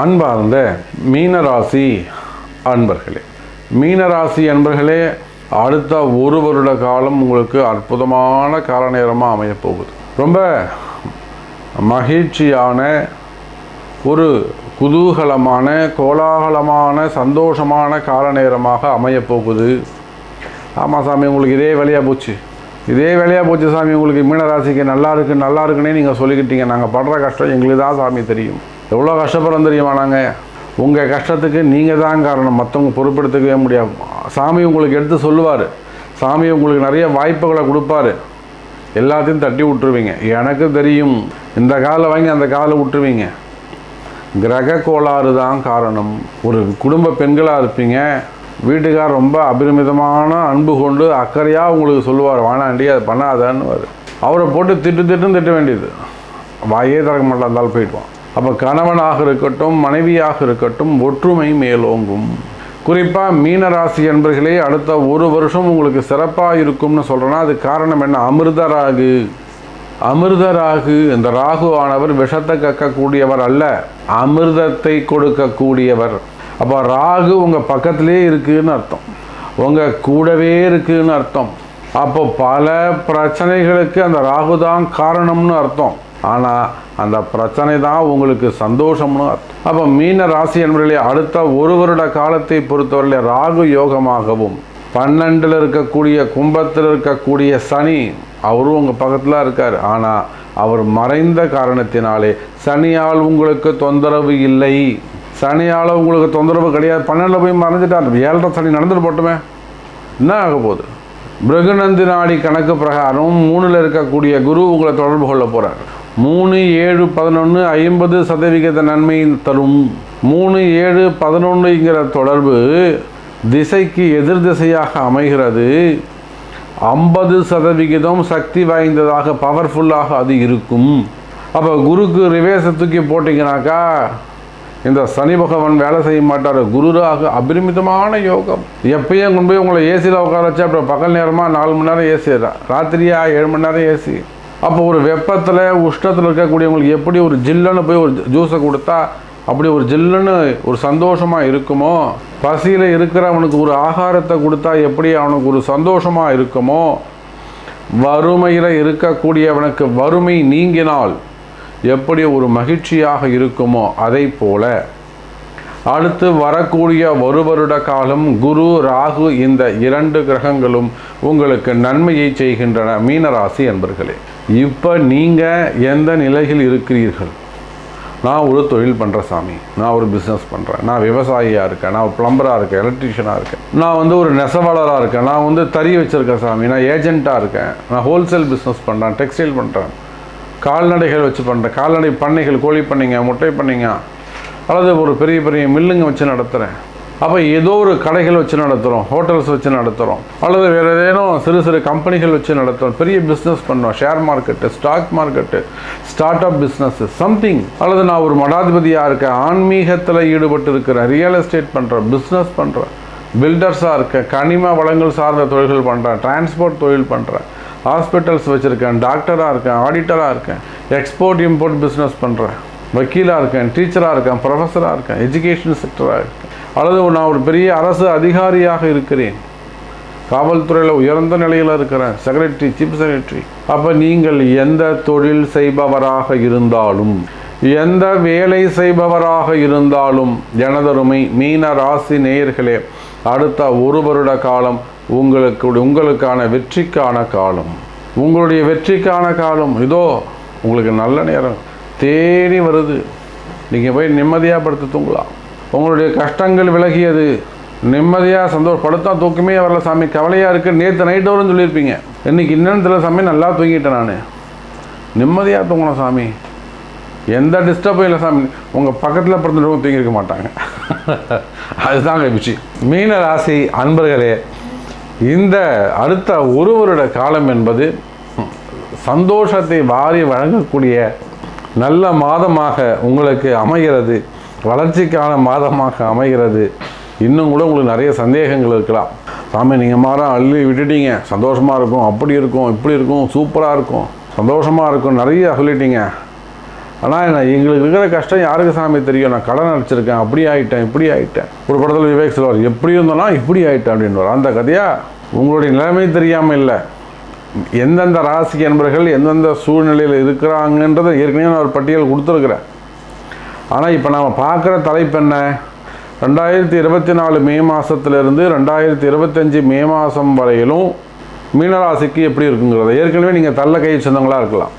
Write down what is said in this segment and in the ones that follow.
அன்பார்ந்த மீனராசி அன்பர்களே மீனராசி அன்பர்களே அடுத்த ஒரு வருட காலம் உங்களுக்கு அற்புதமான கால நேரமாக அமையப்போகுது. ரொம்ப மகிழ்ச்சியான ஒரு குதூகலமான கோலாகலமான சந்தோஷமான கால நேரமாக அமையப் போகுது ஆமாம் சாமி உங்களுக்கு இதே வேலையாக போச்சு. இதே வேலையாக போச்சு சாமி உங்களுக்கு மீனராசிக்கு நல்லா இருக்கு நல்லா இருக்குன்னே நீங்கள் சொல்லிக்கிட்டீங்க. நாங்கள் படுற கஷ்டம் எங்களுக்கு தான் சாமி தெரியும். எவ்வளோ கஷ்டப்படுறோம் தெரியுமா நாங்கள் உங்கள் கஷ்டத்துக்கு நீங்கள் தான் காரணம். மற்றவங்க பொறுப்பெடுத்துக்கவே முடியாது. சாமி உங்களுக்கு எடுத்து சொல்லுவார். சாமி உங்களுக்கு நிறைய வாய்ப்புகளை கொடுப்பாரு. எல்லாத்தையும் தட்டி விட்டுருவீங்க. எனக்கு தெரியும் இந்த காலை வாங்கி அந்த காலை விட்டுருவீங்க. கிரக கோளாறு தான் காரணம். ஒரு குடும்ப பெண்களாக இருப்பீங்க. வீட்டுக்கார் ரொம்ப அபரிமிதமான அன்பு கொண்டு அக்கறையாக உங்களுக்கு சொல்லுவார். வானாண்டி அது பண்ணாதான்னு அவரை போட்டு திட்டு திட்டுன்னு திட்ட வேண்டியது. வாயே திறக்க மாட்டா இருந்தாலும் போயிடுவான். அப்போ கணவனாக இருக்கட்டும் மனைவியாக இருக்கட்டும் ஒற்றுமை மேலோங்கும். குறிப்பாக மீனராசி என்பர்களே அடுத்த ஒரு வருஷம் உங்களுக்கு சிறப்பாக இருக்கும்னு சொல்கிறேன்னா அது காரணம் என்ன? அமிர்த ராகு அமிர்த ராகு இந்த ராகு ஆனவர் விஷத்தை கக்கக்கூடியவர் அல்ல அமிர்தத்தை கொடுக்கக்கூடியவர். அப்போ ராகு உங்கள் பக்கத்திலே இருக்குதுன்னு அர்த்தம். உங்கள் கூடவே இருக்குன்னு அர்த்தம். அப்போ பல பிரச்சனைகளுக்கு அந்த ராகு தான் காரணம்னு அர்த்தம். ஆனால் அந்த பிரச்சனை தான் உங்களுக்கு சந்தோஷம்னு அர்த்தம். அப்போ மீன ராசி என்பவர்களே அடுத்த ஒரு வருட காலத்தை பொறுத்தவரையில் ராகு யோகமாகவும் பன்னெண்டில் இருக்கக்கூடிய கும்பத்தில் இருக்கக்கூடிய சனி அவரும் உங்கள் பக்கத்தில் இருக்கார். ஆனால் அவர் மறைந்த காரணத்தினாலே சனியால் உங்களுக்கு தொந்தரவு இல்லை. சனியால் உங்களுக்கு தொந்தரவு கிடையாது. பன்னெண்டில் போய் மறைஞ்சிட்டார். ஏழரை சனி நடந்துட்டு போட்டுமே. என்ன ஆக போகுது? மிருகநந்தினாடி கணக்கு பிரகாரம் மூணில் இருக்கக்கூடிய குரு உங்களை தொடர்பு கொள்ள போகிறார் மூணு ஏழு பதினொன்று ஐம்பது சதவிகித நன்மை தரும். மூணு ஏழு பதினொன்றுங்கிற தொடர்பு திசைக்கு எதிர் திசையாக அமைகிறது. ஐம்பது சதவிகிதம் சக்தி வாய்ந்ததாக பவர்ஃபுல்லாக அது இருக்கும். அப்போ குருக்கு ரிவேஸை தூக்கி போட்டிங்கனாக்கா இந்த சனி பகவான் வேலை செய்ய மாட்டார். குருராக அபரிமிதமான யோகம். எப்பயும் கொண்டு போய் உங்களை ஏசியில் உட்கார வச்சு அப்புறம் பகல் நேரமாக நாலு மணி நேரம் ஏசி ராத்திரியா ஏழு மணி நேரம் ஏசி அப்போ ஒரு வெப்பத்தில் உஷ்ணத்தில் இருக்கக்கூடியவங்களுக்கு எப்படி ஒரு ஜில்லுன்னு போய் ஒரு ஜூஸை கொடுத்தா அப்படி ஒரு ஜில்லுன்னு ஒரு சந்தோஷமாக இருக்குமோ? பசியில் இருக்கிறவனுக்கு ஒரு ஆகாரத்தை கொடுத்தா எப்படி அவனுக்கு ஒரு சந்தோஷமாக இருக்குமோ? வறுமையில் இருக்கக்கூடியவனுக்கு வறுமை நீங்கினால் எப்படி ஒரு மகிழ்ச்சியாக இருக்குமோ அதை போல. அடுத்து வரக்கூடிய ஒரு வருட காலம் குரு ராகு இந்த இரண்டு கிரகங்களும் உங்களுக்கு நன்மையை செய்கின்றன. மீனராசி என்பர்களே இப்போ நீங்கள் எந்த நிலையில் இருக்கிறீர்கள்? நான் ஒரு தொழில் பண்ணுற சாமி. நான் ஒரு பிஸ்னஸ் பண்ணுறேன் நான் விவசாயியாக இருக்கேன். நான் ஒரு இருக்கேன். எலக்ட்ரிஷியனாக இருக்கேன். நான் வந்து ஒரு நெசவாளராக இருக்கேன். நான் வந்து தறி வச்சுருக்கேன் சாமி. நான் ஏஜென்ட்டாக இருக்கேன். நான் ஹோல்சேல் பிஸ்னஸ் பண்ணுறேன் டெக்ஸ்டைல் பண்ணுறேன் கால்நடைகள் வச்சு பண்ணுறேன் கால்நடை பண்ணைகள் கோழி பண்ணைங்க முட்டை பண்ணைங்க அல்லது ஒரு பெரிய பெரிய மில்லுங்க வச்சு நடத்துகிறேன் அப்போ ஏதோ ஒரு கடைகள் வச்சு நடத்துகிறோம் ஹோட்டல்ஸ் வச்சு நடத்துகிறோம் அல்லது வேறு ஏதேனும் சிறு சிறு கம்பெனிகள் வச்சு நடத்துகிறோம் பெரிய பிஸ்னஸ் பண்ணோம் share market stock market start up business something அல்லது நான் ஒரு மடாதிபதியாக இருக்கேன் ஆன்மீகத்தில் ஈடுபட்டு இருக்கிறேன் ரியல் எஸ்டேட் பண்ணுறேன் பிஸ்னஸ் பண்ணுறேன் பில்டர்ஸாக இருக்கேன் கனிம வளங்கள் சார்ந்த தொழில்கள் பண்ணுறேன் டிரான்ஸ்போர்ட் தொழில் பண்ணுறேன் ஹாஸ்பிட்டல்ஸ் வச்சுருக்கேன் டாக்டராக இருக்கேன் ஆடிட்டராக இருக்கேன் எக்ஸ்போர்ட் இம்போர்ட் பிஸ்னஸ் பண்ணுறேன் வக்கீலாக இருக்கேன் டீச்சராக இருக்கேன் ப்ரொஃபஸராக இருக்கேன் எஜுகேஷன் செக்டராக இருக்கேன். அல்லது நான் ஒரு பெரிய அரசு அதிகாரியாக இருக்கிறேன். காவல்துறையில் உயர்ந்த நிலையில் இருக்கிறேன். செக்ரட்டரி சீஃப் செக்ரட்டரி அப்போ நீங்கள் எந்த தொழில் செய்பவராக இருந்தாலும் எந்த வேலை செய்பவராக இருந்தாலும் எனதருமை மீன ராசி நேயர்களே அடுத்த ஒரு வருட காலம் உங்களுக்கு உங்களுக்கான வெற்றிக்கான காலம். உங்களுடைய வெற்றிக்கான காலம். இதோ உங்களுக்கு நல்ல நேரம். தேடி வருது. நீங்கள் போய் நிம்மதியாக படுத்து தூங்கலாம். உங்களுடைய கஷ்டங்கள் விலகியது. நிம்மதியாக சந்தோஷம் படுத்தா தூக்கமே வரல சாமி. கவலையாக இருக்குது நேற்று நைட்டு வரும்னு சொல்லியிருப்பீங்க. இன்னைக்கு இன்னும் தெரியல சாமி நல்லா தூங்கிட்டேன் நான். நிம்மதியாக தூங்கணும் சாமி. எந்த டிஸ்டர்பும் இல்லை சாமி. உங்கள் பக்கத்தில் பிறந்தவங்க தூங்கியிருக்க மாட்டாங்க. அதுதாங்க விஷயம் மீன ராசி அன்பர்களே இந்த அடுத்த ஒரு வருட காலம் என்பது சந்தோஷத்தை வாரி வழங்கக்கூடிய நல்ல மாதமாக உங்களுக்கு அமைகிறது. வளர்ச்சிக்கான மாதமாக அமைகிறது. இன்னும் கூட உங்களுக்கு நிறைய சந்தேகங்கள் இருக்கலாம். சாமி நீங்கள் மாறம் அள்ளி விட்டுட்டீங்க. சந்தோஷமாக இருக்கும். அப்படி இருக்கும் இப்படி இருக்கும் சூப்பராக இருக்கும். சந்தோஷமாக இருக்கும் நிறைய சொல்லிட்டீங்க. ஆனால் என்ன எங்களுக்கு இருக்கிற கஷ்டம் யாருக்கு சாமி தெரியும்? நான் கடன் அடிச்சிருக்கேன். அப்படி ஆகிட்டேன் இப்படி ஆகிட்டேன் ஒரு படத்தில் விவேக் சொல்வார் எப்படி இருந்தாலும் இப்படி ஆகிட்டேன் அப்படின்னு அந்த கதையாக உங்களுடைய நிலைமை தெரியாமல் இல்லை. எந்தெந்த ராசி என்பர்கள் எந்தெந்த சூழ்நிலையில் இருக்கிறாங்கன்றதை ஏற்கனவே நான் ஒரு பட்டியல் கொடுத்துருக்குறேன். ஆனால் இப்போ நாம் பார்க்குற தலைப்பு என்ன? ரெண்டாயிரத்தி இருபத்தி நாலு மே மாதத்துலேருந்து ரெண்டாயிரத்தி இருபத்தஞ்சி மே மாதம் வரையிலும் மீனராசிக்கு எப்படி இருக்குங்கிறத ஏற்கனவே நீங்கள் தள்ள கை சொந்தங்களாக இருக்கலாம்.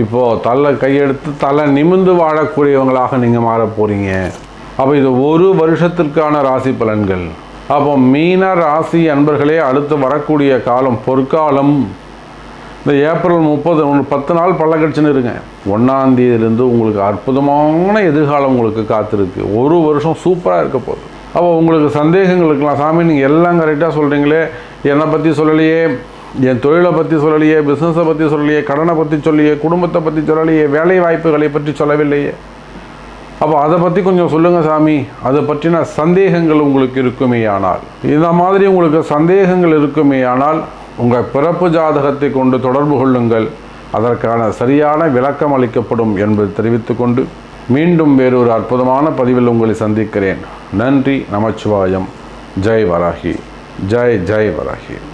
இப்போது தள்ள கையெடுத்து தலை நிமிந்து வாழக்கூடியவங்களாக நீங்கள் மாற போகிறீங்க அப்போ இது ஒரு வருஷத்திற்கான ராசி பலன்கள். அப்போ மீன ராசி அன்பர்களே அடுத்து வரக்கூடிய காலம் பொற்காலம் இந்த ஏப்ரல் முப்பது ஒன்று பத்து நாள் பள்ளக்கட்சின்னு இருங்க. ஒன்றாந்தேதியிலேருந்து உங்களுக்கு அற்புதமான எதிர்காலம் உங்களுக்கு காத்திருக்கு. ஒரு வருஷம் சூப்பராக இருக்க போகுது. அப்போ உங்களுக்கு சந்தேகங்கள் இருக்கலாம். சாமி நீங்கள் எல்லாம் கரெக்டாக சொல்கிறீங்களே என்னை பற்றி சொல்லலையே என் தொழிலை பற்றி சொல்லலையே பிஸ்னஸை பற்றி சொல்லலையே கடனை பற்றி சொல்லியே குடும்பத்தை பற்றி சொல்லலையே வேலை வாய்ப்புகளை பற்றி சொல்லவில்லையே. அப்போ அதை பற்றி கொஞ்சம் சொல்லுங்கள் சாமி. அதை பற்றின சந்தேகங்கள் உங்களுக்கு இருக்குமே ஆனால். இந்த மாதிரி உங்களுக்கு சந்தேகங்கள் இருக்குமே ஆனால் உங்கள் பிறப்பு ஜாதகத்தை கொண்டு தொடர்பு கொள்ளுங்கள். அதற்கான சரியான விளக்கம் அளிக்கப்படும் என்பது தெரிவித்துக்கொண்டு மீண்டும் வேறொரு அற்புதமான பதிவில் உங்களை சந்திக்கிறேன். நன்றி நமச்சிவாயம். ஜெய் வராகி. ஜெய் ஜெய் வராகி.